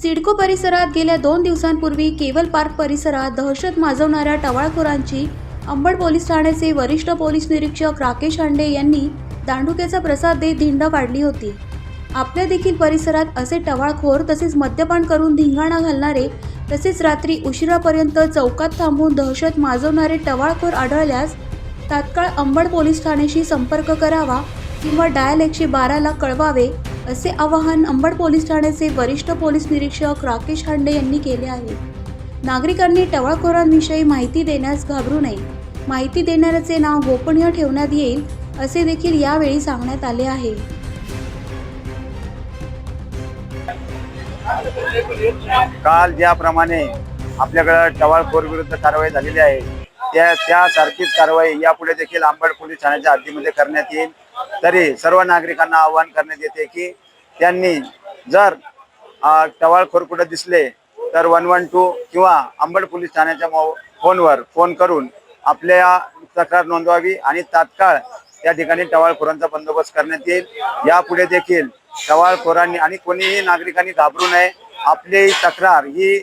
सिडको परिसरात गेल्या दोन दिवसांपूर्वी केवल पार्क परिसरात दहशत माजवणाऱ्या टवाळखोरांची अंबड पोलीस ठाण्याचे वरिष्ठ पोलीस निरीक्षक राकेश हांडे यांनी दांडुक्याचा प्रसाद देत धिंड काढली होती. आपल्या देखील परिसरात असे टवाळखोर तसेच मद्यपान करून धिंगाणा घालणारे तसेच रात्री उशिरापर्यंत चौकात थांबून दहशत माजवणारे टवाळखोर आढळल्यास तात्काळ अंबड पोलीस ठाण्याशी संपर्क करावा किंवा डायल एकशे बाराला कळवावे असे आवाहन अंबड पोलीस ठाण्याचे वरिष्ठ पोलीस निरीक्षक राकेश हांडे यांनी केले आहे. नागरिकांनी टवाळखोरांविषयी माहिती देण्यास घाबरू नये. माहिती देणाऱ्याचे नाव गोपनीय ठेवण्यात येईल असे देखील यावेळी सांगण्यात आले आहे. काल ज्याप्रमाणे आपल्याकडे टवाळखोर विरुद्ध कारवाई झालेली आहे त्या त्यासारखीच कारवाई यापुढे देखील आंबड पोलीस ठाण्याच्या हद्दीमध्ये करण्यात येईल. तरी सर्व नागरिकांना आवाहन करण्यात येते की त्यांनी जर टवाळखोर कुठे दिसले तर वन वन टू किंवा अंबड पोलीस ठाण्याच्या फोनवर फोन करून आपल्या तक्रार नोंदवावी आणि तात्काळ त्या ठिकाणी टवाळखोरांचा बंदोबस्त करण्यात येईल. यापुढे देखील टवाळखोरांनी आणि कोणीही नागरिकांनी घाबरू नये. आपली तक्रार ही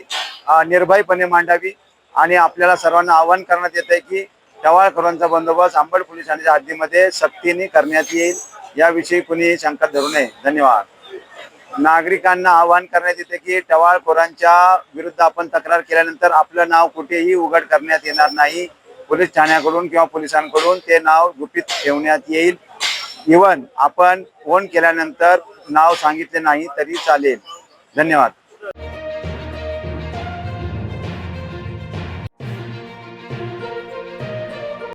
निर्भयपणे मांडावी आणि आपल्याला सर्वांना आवाहन करण्यात येत आहे की टवाळखोरांचा बंदोबस्त आंबड पोलिसांच्या हद्दीमध्ये सक्तीने करण्यात येईल याविषयी कुणीही शंका धरू नये. धन्यवाद. नागरिकांना आवाहन करण्यात येते की टवाळखोरांच्या विरुद्ध आपण तक्रार केल्यानंतर आपलं नाव कुठेही उघड करण्यात येणार नाही. पोलीस ठाण्याकडून किंवा पोलिसांकडून ते नाव गुपित ठेवण्यात येईल. इवन आपण फोन केल्यानंतर नाव सांगितले नाही तरी चालेल. धन्यवाद.